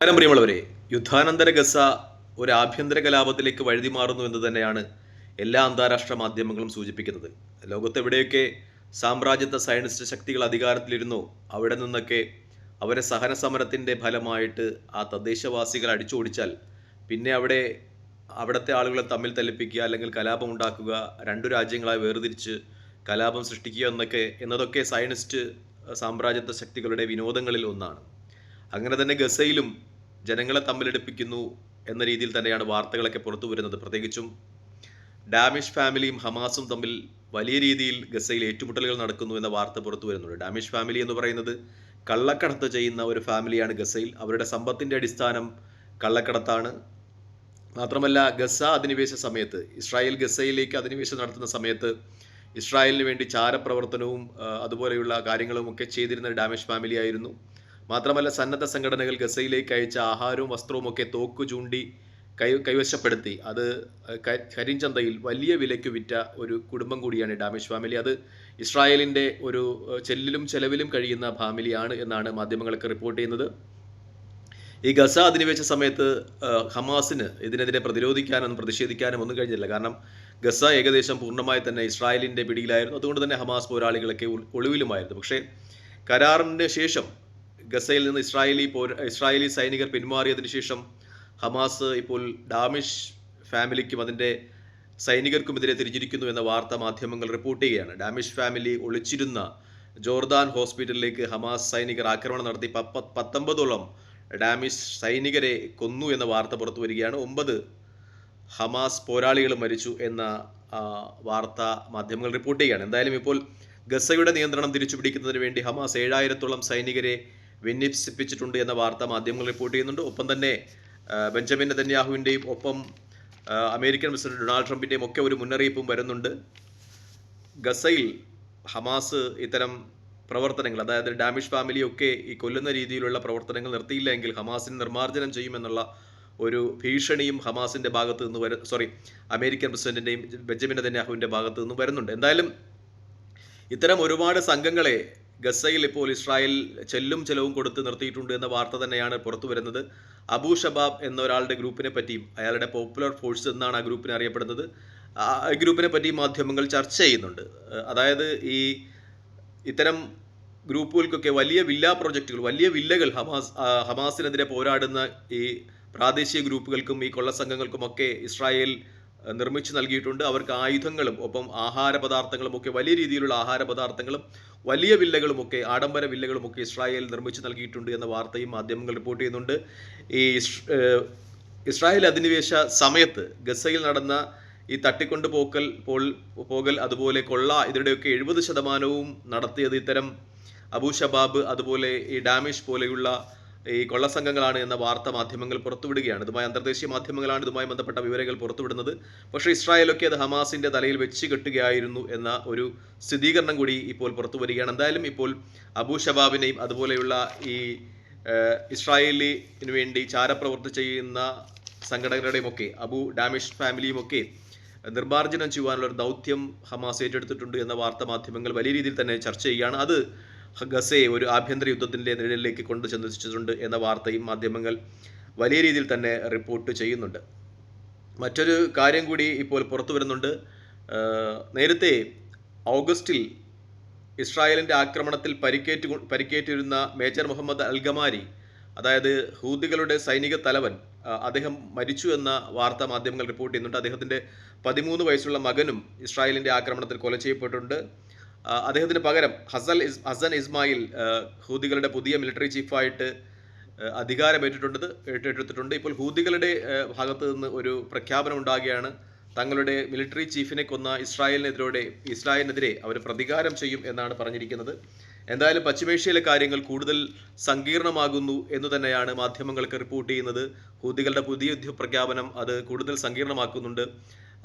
നമസ്കാരം പ്രിയമുള്ളവരെ. യുദ്ധാനന്തര ഗസ ഒരു ആഭ്യന്തര കലാപത്തിലേക്ക് വഴുതി മാറുന്നു എന്ന് തന്നെയാണ് എല്ലാ അന്താരാഷ്ട്ര മാധ്യമങ്ങളും സൂചിപ്പിക്കുന്നത്. ലോകത്തെവിടെയൊക്കെ സാമ്രാജ്യത്വ സയനിസ്റ്റ് ശക്തികൾ അധികാരത്തിലിരുന്നോ അവിടെ നിന്നൊക്കെ അവരെ സഹന സമരത്തിന്റെ ഫലമായിട്ട് ആ തദ്ദേശവാസികൾ അടിച്ചോടിച്ചാൽ പിന്നെ അവിടെ അവിടുത്തെ ആളുകളെ തമ്മിൽ തല്ലിപ്പിക്കുക അല്ലെങ്കിൽ കലാപം ഉണ്ടാക്കുക രണ്ടു രാജ്യങ്ങളായി വേർതിരിച്ച് കലാപം സൃഷ്ടിക്കുക എന്നൊക്കെ എന്നതൊക്കെ സയനിസ്റ്റ് സാമ്രാജ്യത്വ ശക്തികളുടെ വിനോദങ്ങളിൽ ഒന്നാണ്. അങ്ങനെ തന്നെ ഗസയിലും ജനങ്ങളെ തമ്മിലെടുപ്പിക്കുന്നു എന്ന രീതിയിൽ തന്നെയാണ് വാർത്തകളൊക്കെ പുറത്തു വരുന്നത്. പ്രത്യേകിച്ചും ഡാമിഷ് ഫാമിലിയും ഹമാസും തമ്മിൽ വലിയ രീതിയിൽ ഗസയിൽ ഏറ്റുമുട്ടലുകൾ നടക്കുന്നു എന്ന വാർത്ത പുറത്തു വരുന്നുണ്ട്. ഡാമിഷ് ഫാമിലി എന്ന് പറയുന്നത് കള്ളക്കടത്ത് ചെയ്യുന്ന ഒരു ഫാമിലിയാണ് ഗസയിൽ. അവരുടെ സമ്പത്തിന്റെ അടിസ്ഥാനം കള്ളക്കടത്താണ്. മാത്രമല്ല ഗസ അധിനിവേശ സമയത്ത് ഇസ്രായേൽ ഗസയിലേക്ക് അധിനിവേശം നടത്തുന്ന സമയത്ത് ഇസ്രായേലിന് വേണ്ടി ചാരപ്രവർത്തനവും അതുപോലെയുള്ള കാര്യങ്ങളും ഒക്കെ ചെയ്തിരുന്ന ഡാമിഷ് ഫാമിലി ആയിരുന്നു. മാത്രമല്ല സന്നദ്ധ സംഘടനകൾ ഗസയിലേക്ക് അയച്ച ആഹാരവും വസ്ത്രവും ഒക്കെ തോക്കു ചൂണ്ടി കൈ കൈവശപ്പെടുത്തി. അത് കരിഞ്ചന്തയിൽ വലിയ വിലയ്ക്ക് വിറ്റ ഒരു കുടുംബം കൂടിയാണ് ഡാമിഷ് ഫാമിലി. അത് ഇസ്രായേലിന്റെ ഒരു ചെല്ലിലും ചെലവിലും കഴിയുന്ന ഫാമിലിയാണ് എന്നാണ് മാധ്യമങ്ങളൊക്കെ റിപ്പോർട്ട് ചെയ്യുന്നത്. ഈ ഗസ അധിനിവേശ സമയത്ത് ഹമാസിന് ഇതിനെതിരെ പ്രതിരോധിക്കാനും പ്രതിഷേധിക്കാനും ഒന്നും കഴിഞ്ഞില്ല. കാരണം ഗസ ഏകദേശം പൂർണമായി തന്നെ ഇസ്രായേലിന്റെ പിടിയിലായിരുന്നു. അതുകൊണ്ട് തന്നെ ഹമാസ് പോരാളികളൊക്കെ ഒളി- ഒളിവിലുമായിരുന്നു. പക്ഷേ കരാറിന് ശേഷം ഗസയിൽ നിന്ന് ഇസ്രായേലി പോര ഇസ്രായേലി സൈനികർ പിന്മാറിയതിന് ശേഷം ഹമാസ് ഇപ്പോൾ ഡാമിഷ് ഫാമിലിക്കും അതിന്റെ സൈനികർക്കുമെതിരെ തിരിഞ്ഞിരിക്കുന്നു എന്ന വാർത്താ മാധ്യമങ്ങൾ റിപ്പോർട്ട് ചെയ്യുകയാണ്. ഡാമിഷ് ഫാമിലി ഒളിച്ചിരുന്ന ജോർദാൻ ഹോസ്പിറ്റലിലേക്ക് ഹമാസ് സൈനികർ ആക്രമണം നടത്തി. പപ്പ പത്തൊമ്പതോളം ഡാമിഷ് സൈനികരെ കൊന്നു എന്ന വാർത്ത പുറത്തു വരികയാണ്. ഒമ്പത് ഹമാസ് പോരാളികൾ മരിച്ചു എന്ന വാർത്ത മാധ്യമങ്ങൾ റിപ്പോർട്ട് ചെയ്യുകയാണ്. എന്തായാലും ഇപ്പോൾ ഗസയുടെ നിയന്ത്രണം തിരിച്ചുപിടിക്കുന്നതിന് വേണ്ടി ഹമാസ് ഏഴായിരത്തോളം സൈനികരെ വിന്യസിപ്പിച്ചിട്ടുണ്ട് എന്ന വാർത്ത മാധ്യമങ്ങൾ റിപ്പോർട്ട് ചെയ്യുന്നുണ്ട്. ഒപ്പം തന്നെ ബെഞ്ചമിൻ നെതന്യാഹുവിന്റെയും ഒപ്പം അമേരിക്കൻ പ്രസിഡന്റ് ഡൊണാൾഡ് ട്രംപിന്റെയും ഒക്കെ ഒരു മുന്നറിയിപ്പും വരുന്നുണ്ട്. ഗസയിൽ ഹമാസ് ഇത്തരം പ്രവർത്തനങ്ങൾ അതായത് ഡാമിഷ് ഫാമിലിയൊക്കെ ഈ കൊല്ലുന്ന രീതിയിലുള്ള പ്രവർത്തനങ്ങൾ നിർത്തിയില്ല എങ്കിൽ ഹമാസിന് നിർമ്മാർജനം ചെയ്യുമെന്നുള്ള ഒരു ഭീഷണിയും ഹമാസിന്റെ ഭാഗത്ത് നിന്ന് വര സോറി അമേരിക്കൻ പ്രസിഡന്റിന്റെയും ബെഞ്ചമിൻ നെതന്യാഹുവിന്റെ ഭാഗത്ത് നിന്ന് വരുന്നുണ്ട്. എന്തായാലും ഇത്തരം ഒരുപാട് സംഘങ്ങളെ ഗസയിൽ ഇപ്പോൾ ഇസ്രായേൽ ചെല്ലും ചെലവും കൊടുത്ത് നിർത്തിയിട്ടുണ്ട് എന്ന വാർത്ത തന്നെയാണ് പുറത്തു വരുന്നത്. അബു ഷബാബ് എന്ന ഒരാളുടെ ഗ്രൂപ്പിനെ പറ്റിയും അയാളുടെ പോപ്പുലർ ഫോഴ്സ് എന്നാണ് ആ ഗ്രൂപ്പിനെ അറിയപ്പെടുന്നത്. ആ ഗ്രൂപ്പിനെ പറ്റി മാധ്യമങ്ങൾ ചർച്ച ചെയ്യുന്നുണ്ട്. അതായത് ഈ ഇത്തരം ഗ്രൂപ്പുകൾക്കൊക്കെ വലിയ വില്ല പ്രൊജക്റ്റുകൾ വലിയ വില്ലകൾ ഹമാസ് ഹമാസിനെതിരെ പോരാടുന്ന ഈ പ്രാദേശിക ഗ്രൂപ്പുകൾക്കും ഈ കൊള്ളസംഘങ്ങൾക്കുമൊക്കെ ഇസ്രായേൽ നിർമ്മിച്ചു നൽകിയിട്ടുണ്ട്. അവർക്ക് ആയുധങ്ങളും ഒപ്പം ആഹാര പദാർത്ഥങ്ങളും ഒക്കെ വലിയ രീതിയിലുള്ള ആഹാര പദാർത്ഥങ്ങളും വലിയ വില്ലകളുമൊക്കെ ആഡംബര വില്ലകളുമൊക്കെ ഇസ്രായേൽ നിർമ്മിച്ചു നൽകിയിട്ടുണ്ട് എന്ന വാർത്തയും മാധ്യമങ്ങൾ റിപ്പോർട്ട് ചെയ്യുന്നുണ്ട്. ഈ ഇസ്രായേൽ അധിനിവേശ സമയത്ത് ഗസയിൽ നടന്ന ഈ തട്ടിക്കൊണ്ട് പോക്കൽ പോൾ പോകൽ അതുപോലെ കൊള്ള ഇതിരുടെയൊക്കെ എഴുപത് ശതമാനവും നടത്തിയത് ഇത്തരം അബു ഷബാബ് അതുപോലെ ഈ ഡാമിഷ് പോലെയുള്ള ഈ കൊള്ളസംഘങ്ങളാണ് എന്ന വാർത്ത മാധ്യമങ്ങൾ പുറത്തുവിടുകയാണ്. ഇതുമായി അന്തർദേശീയ മാധ്യമങ്ങളാണ് ഇതുമായി ബന്ധപ്പെട്ട വിവരങ്ങൾ പുറത്തുവിടുന്നത്. പക്ഷേ ഇസ്രായേലൊക്കെ അത് ഹമാസിന്റെ തലയിൽ വെച്ച് കെട്ടുകയായിരുന്നു എന്ന ഒരു സ്ഥിരീകരണം കൂടി ഇപ്പോൾ പുറത്തു വരികയാണ് എന്തായാലും ഇപ്പോൾ അബു ഷബാബിനെയും അതുപോലെയുള്ള ഈ ഇസ്രായേലിന് വേണ്ടി ചാരപ്രവർത്തി ചെയ്യുന്ന സംഘടനകളുടെയും ഒക്കെ അബു ഡാമിഷ് ഫാമിലിയും ഒക്കെ നിർമ്മാർജനം ചെയ്യുവാനുള്ള ഒരു ദൗത്യം ഹമാസ് ഏറ്റെടുത്തിട്ടുണ്ട് എന്ന വാർത്താ മാധ്യമങ്ങൾ വലിയ രീതിയിൽ തന്നെ ചർച്ച ചെയ്യുകയാണ്. അത് ഗസയെ ഒരു ആഭ്യന്തര യുദ്ധത്തിന്റെ നിഴലിലേക്ക് കൊണ്ടു ചെന്നെത്തിച്ചിട്ടുണ്ട് എന്ന വാർത്തയും മാധ്യമങ്ങൾ വലിയ രീതിയിൽ തന്നെ റിപ്പോർട്ട് ചെയ്യുന്നുണ്ട്. മറ്റൊരു കാര്യം കൂടി ഇപ്പോൾ പുറത്തു വരുന്നുണ്ട്. നേരത്തെ ഓഗസ്റ്റിൽ ഇസ്രായേലിന്റെ ആക്രമണത്തിൽ പരിക്കേറ്റു പരിക്കേറ്റിരുന്ന മേജർ മുഹമ്മദ് അൽഗമാരി അതായത് ഹൂദികളുടെ സൈനിക തലവൻ അദ്ദേഹം മരിച്ചു എന്ന വാർത്ത മാധ്യമങ്ങൾ റിപ്പോർട്ട് ചെയ്യുന്നുണ്ട്. അദ്ദേഹത്തിന്റെ പതിമൂന്ന് വയസ്സുള്ള മകനും ഇസ്രായേലിന്റെ ആക്രമണത്തിൽ കൊല ചെയ്യപ്പെട്ടിട്ടുണ്ട്. അദ്ദേഹത്തിന് പകരം ഹസൽ ഇസ് ഹസൻ ഇസ്മായിൽ ഹൂദികളുടെ പുതിയ മിലിറ്ററി ചീഫായിട്ട് അധികാരമേറ്റിട്ടുണ്ട് ഏറ്റെടുത്തിട്ടുണ്ട്. ഇപ്പോൾ ഹൂദികളുടെ ഭാഗത്തു നിന്ന് ഒരു പ്രഖ്യാപനം ഉണ്ടാകുകയാണ്. തങ്ങളുടെ മിലിറ്ററി ചീഫിനെ കൊന്ന ഇസ്രായേലിനെതിരോടെ ഇസ്രായേലിനെതിരെ അവർ പ്രതികാരം ചെയ്യും എന്നാണ് പറഞ്ഞിരിക്കുന്നത്. എന്തായാലും പശ്ചിമേഷ്യയിലെ കാര്യങ്ങൾ കൂടുതൽ സങ്കീർണമാകുന്നു എന്ന് തന്നെയാണ് മാധ്യമങ്ങൾക്ക് റിപ്പോർട്ട് ചെയ്യുന്നത്. ഹൂദികളുടെ പുതിയ യുദ്ധ പ്രഖ്യാപനം അത് കൂടുതൽ സങ്കീർണമാക്കുന്നുണ്ട്.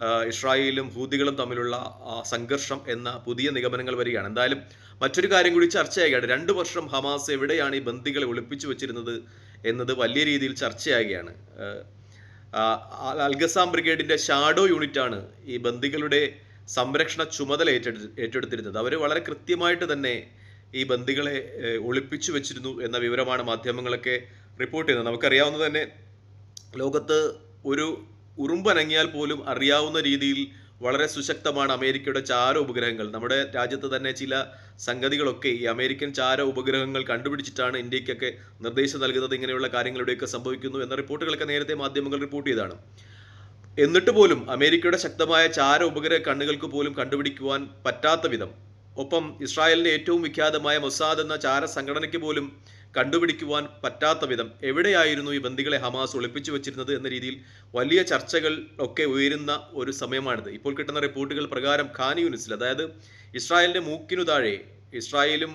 ഇസ്രായേലും ഹൂതികളും തമ്മിലുള്ള സംഘർഷം എന്ന പുതിയ നിഗമനങ്ങൾ വരികയാണ്. എന്തായാലും മറ്റൊരു കാര്യം കൂടി ചർച്ചയാകുകയാണ് രണ്ട് വർഷം ഹമാസ് എവിടെയാണ് ഈ ബന്ദികളെ ഒളിപ്പിച്ചു വെച്ചിരുന്നത് എന്നത് വലിയ രീതിയിൽ ചർച്ചയാകുകയാണ്. അൽഗസാം ബ്രിഗേഡിന്റെ ഷാഡോ യൂണിറ്റാണ് ഈ ബന്ദികളുടെ സംരക്ഷണ ചുമതല ഏറ്റെടു ഏറ്റെടുത്തിരുന്നത്. അവർ വളരെ കൃത്യമായിട്ട് തന്നെ ഈ ബന്ദികളെ ഒളിപ്പിച്ചു വെച്ചിരുന്നു എന്ന വിവരമാണ് മാധ്യമങ്ങളൊക്കെ റിപ്പോർട്ട് ചെയ്യുന്നത്. നമുക്കറിയാവുന്നത് തന്നെ ലോകത്ത് ഒരു ഉറുമ്പനങ്ങിയാൽ പോലും അറിയാവുന്ന രീതിയിൽ വളരെ സുശക്തമാണ് അമേരിക്കയുടെ ചാര ഉപഗ്രഹങ്ങൾ. നമ്മുടെ രാജ്യത്ത് തന്നെ ചില സംഗതികളൊക്കെ ഈ അമേരിക്കൻ ചാര ഉപഗ്രഹങ്ങൾ കണ്ടുപിടിച്ചിട്ടാണ് ഇന്ത്യക്കൊക്കെ നിർദ്ദേശം നൽകുന്നത്. ഇങ്ങനെയുള്ള കാര്യങ്ങളുടെയൊക്കെ സംഭവിക്കുന്നു എന്ന റിപ്പോർട്ടുകളൊക്കെ നേരത്തെ മാധ്യമങ്ങൾ റിപ്പോർട്ട് ചെയ്താണ് എന്നിട്ട് പോലും അമേരിക്കയുടെ ശക്തമായ ചാര ഉപഗ്രഹ കണ്ണുകൾക്ക് പോലും കണ്ടുപിടിക്കുവാൻ പറ്റാത്ത വിധം. ഒപ്പം ഇസ്രായേലിന്റെ ഏറ്റവും വിഖ്യാതമായ മൊസാദ് എന്ന ചാര സംഘടനയ്ക്ക് പോലും കണ്ടുപിടിക്കുവാൻ പറ്റാത്ത വിധം എവിടെയായിരുന്നു ഈ ബന്ദികളെ ഹമാസ് ഒളിപ്പിച്ചു വെച്ചിരുന്നത് എന്ന രീതിയിൽ വലിയ ചർച്ചകൾ ഒക്കെ ഉയരുന്ന ഒരു സമയമാണിത്. ഇപ്പോൾ കിട്ടുന്ന റിപ്പോർട്ടുകൾ പ്രകാരം ഖാൻ യൂണിസിൽ അതായത് ഇസ്രായേലിന്റെ മൂക്കിനു താഴെ ഇസ്രായേലും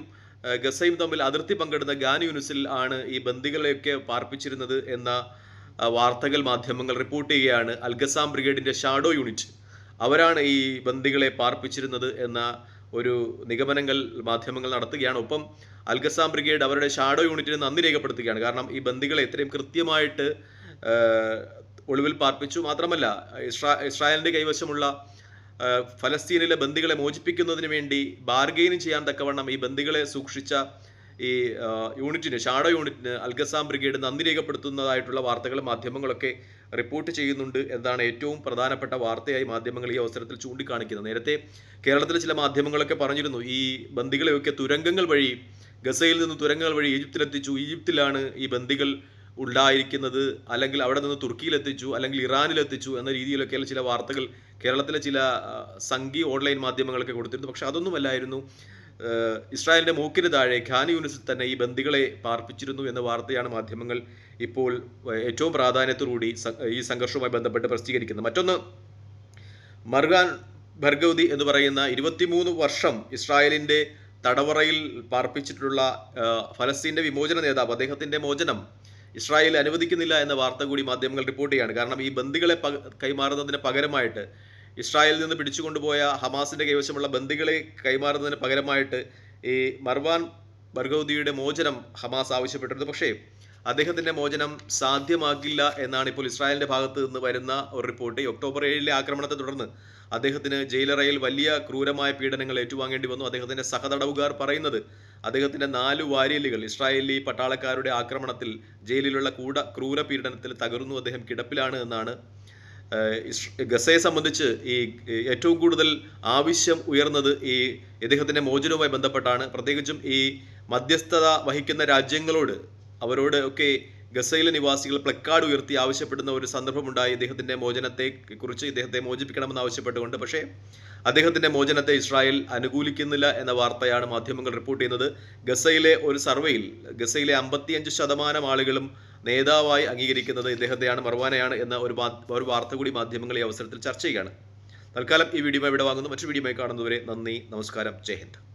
ഗസയും തമ്മിൽ അതിർത്തി പങ്കിടുന്ന ഖാൻ യൂണിസിൽ ആണ് ഈ ബന്ദികളെയൊക്കെ പാർപ്പിച്ചിരുന്നത് എന്ന വാർത്തകൾ മാധ്യമങ്ങൾ റിപ്പോർട്ട് ചെയ്യുകയാണ്. അൽഗസാം ബ്രിഗേഡിന്റെ ഷാഡോ യൂണിറ്റ്. അവരാണ് ഈ ബന്ദികളെ പാർപ്പിച്ചിരുന്നത് എന്ന ഒരു നിഗമനങ്ങൾ മാധ്യമങ്ങൾ നടത്തുകയാണ്. ഒപ്പം അൽഗസാം ബ്രിഗേഡ് അവരുടെ ഷാഡോ യൂണിറ്റിന് നന്ദി രേഖപ്പെടുത്തുകയാണ്. കാരണം ഈ ബന്ദികളെ ഇത്രയും കൃത്യമായിട്ട് ഒളിവിൽ പാർപ്പിച്ചു. മാത്രമല്ല ഇസ്രാ ഇസ്രായേലിന്റെ കൈവശമുള്ള ഫലസ്തീനിലെ ബന്ദികളെ മോചിപ്പിക്കുന്നതിന് വേണ്ടി ബാർഗെയിനും ചെയ്യാൻ തക്കവണ്ണം ഈ ബന്ദികളെ സൂക്ഷിച്ച ഈ യൂണിറ്റിന് ഷാഡോ യൂണിറ്റിന് അൽഗസാം ബ്രിഗേഡ് നന്ദി രേഖപ്പെടുത്തുന്നതായിട്ടുള്ള വാർത്തകൾ മാധ്യമങ്ങളൊക്കെ റിപ്പോർട്ട് ചെയ്യുന്നുണ്ട് എന്നതാണ് ഏറ്റവും പ്രധാനപ്പെട്ട വാർത്തയായി മാധ്യമങ്ങൾ ഈ അവസരത്തിൽ ചൂണ്ടിക്കാണിക്കുന്നത്. നേരത്തെ കേരളത്തിലെ ചില മാധ്യമങ്ങളൊക്കെ പറഞ്ഞിരുന്നു ഈ ബന്ദികളെയൊക്കെ തുരങ്കങ്ങൾ വഴി ഗസയിൽ നിന്ന് തുരങ്കങ്ങൾ വഴി ഈജിപ്തിലെത്തിച്ചു. ഈജിപ്തിലാണ് ഈ ബന്ദികൾ ഉണ്ടായിരിക്കുന്നത്. അല്ലെങ്കിൽ അവിടെ നിന്ന് തുർക്കിയിലെത്തിച്ചു അല്ലെങ്കിൽ ഇറാനിലെത്തിച്ചു എന്ന രീതിയിലൊക്കെയുള്ള ചില വാർത്തകൾ കേരളത്തിലെ ചില സംഘി ഓൺലൈൻ മാധ്യമങ്ങളൊക്കെ കൊടുത്തിരുന്നു. പക്ഷെ അതൊന്നുമല്ലായിരുന്നു. ഏഹ് ഇസ്രായേലിന്റെ മൂക്കിന് താഴെ ഖാൻ യൂണിസിൽ തന്നെ ഈ ബന്ദികളെ പാർപ്പിച്ചിരുന്നു എന്ന വാർത്തയാണ് മാധ്യമങ്ങൾ ഇപ്പോൾ ഏറ്റവും പ്രാധാന്യത്തോടുകൂടി ഈ സംഘർഷവുമായി ബന്ധപ്പെട്ട് പ്രസിദ്ധീകരിക്കുന്നത്. മറ്റൊന്ന് മർഗാൻ ഭർഗവതി എന്ന് പറയുന്ന ഇരുപത്തിമൂന്ന് വർഷം ഇസ്രായേലിന്റെ തടവറയിൽ പാർപ്പിച്ചിട്ടുള്ള ഫലസ്തീന്റെ വിമോചന നേതാവ് അദ്ദേഹത്തിന്റെ മോചനം ഇസ്രായേൽ അനുവദിക്കുന്നില്ല എന്ന വാർത്ത കൂടി മാധ്യമങ്ങൾ റിപ്പോർട്ട് ചെയ്യുകയാണ് കാരണം ഈ ബന്ദികളെ കൈമാറുന്നതിന് പകരമായിട്ട് ഇസ്രായേലിൽ നിന്ന് പിടിച്ചുകൊണ്ടുപോയ ഹമാസിന്റെ കൈവശമുള്ള ബന്ദികളെ കൈമാറുന്നതിന് പകരമായിട്ട് ഈ മർവാൻ ബർഗൌദിയുടെ മോചനം ഹമാസ് ആവശ്യപ്പെട്ടിരുന്നു. പക്ഷേ അദ്ദേഹത്തിന്റെ മോചനം സാധ്യമാകില്ല എന്നാണ് ഇപ്പോൾ ഇസ്രായേലിന്റെ ഭാഗത്ത് നിന്ന് വരുന്ന ഒരു റിപ്പോർട്ട്. ഒക്ടോബർ ഏഴിലെ ആക്രമണത്തെ തുടർന്ന് അദ്ദേഹത്തിന് ജയിലറയിൽ വലിയ ക്രൂരമായ പീഡനങ്ങൾ ഏറ്റുവാങ്ങേണ്ടി വന്നു. അദ്ദേഹത്തിന്റെ സഹതടവുകാർ പറയുന്നത് അദ്ദേഹത്തിന്റെ നാല് വാരിയലുകൾ ഇസ്രായേലി പട്ടാളക്കാരുടെ ആക്രമണത്തിൽ ജയിലിലുള്ള കൂട ക്രൂര പീഡനത്തിൽ തകർന്നു. അദ്ദേഹം കിടപ്പിലാണ് എന്നാണ് ഗസയെ സംബന്ധിച്ച് ഈ ഏറ്റവും കൂടുതൽ ആവശ്യം ഉയർന്നത് ഈ ഇദ്ദേഹത്തിന്റെ മോചനവുമായി ബന്ധപ്പെട്ടാണ്. പ്രത്യേകിച്ചും ഈ മധ്യസ്ഥത വഹിക്കുന്ന രാജ്യങ്ങളോട് അവരോട് ഒക്കെ ഗസയിലെ നിവാസികൾ പ്ലക്കാർഡ് ഉയർത്തി ആവശ്യപ്പെടുന്ന ഒരു സന്ദർഭമുണ്ടായി. ഇദ്ദേഹത്തിന്റെ മോചനത്തെ കുറിച്ച് ഇദ്ദേഹത്തെ മോചിപ്പിക്കണമെന്ന് ആവശ്യപ്പെട്ടുകൊണ്ട്. പക്ഷേ അദ്ദേഹത്തിന്റെ മോചനത്തെ ഇസ്രായേൽ അനുകൂലിക്കുന്നില്ല എന്ന വാർത്തയാണ് മാധ്യമങ്ങൾ റിപ്പോർട്ട് ചെയ്യുന്നത്. ഗസയിലെ ഒരു സർവേയിൽ ഗസയിലെ അമ്പത്തിയഞ്ച് ശതമാനം ആളുകളും നേതാവായി അംഗീകരിക്കുന്നത് ഇദ്ദേഹത്തെയാണ് മർവാനയാണ് എന്ന ഒരു ഒരു വാർത്ത കൂടി മാധ്യമങ്ങൾ ഈ അവസരത്തിൽ ചർച്ച ചെയ്യുകയാണ്. തൽക്കാലം ഈ വീഡിയോ ഇവിടെ വാങ്ങുന്നു. മറ്റു വീഡിയോ കാണുന്നവരെ നന്ദി നമസ്കാരം. ജയ് ഹിന്ദ്.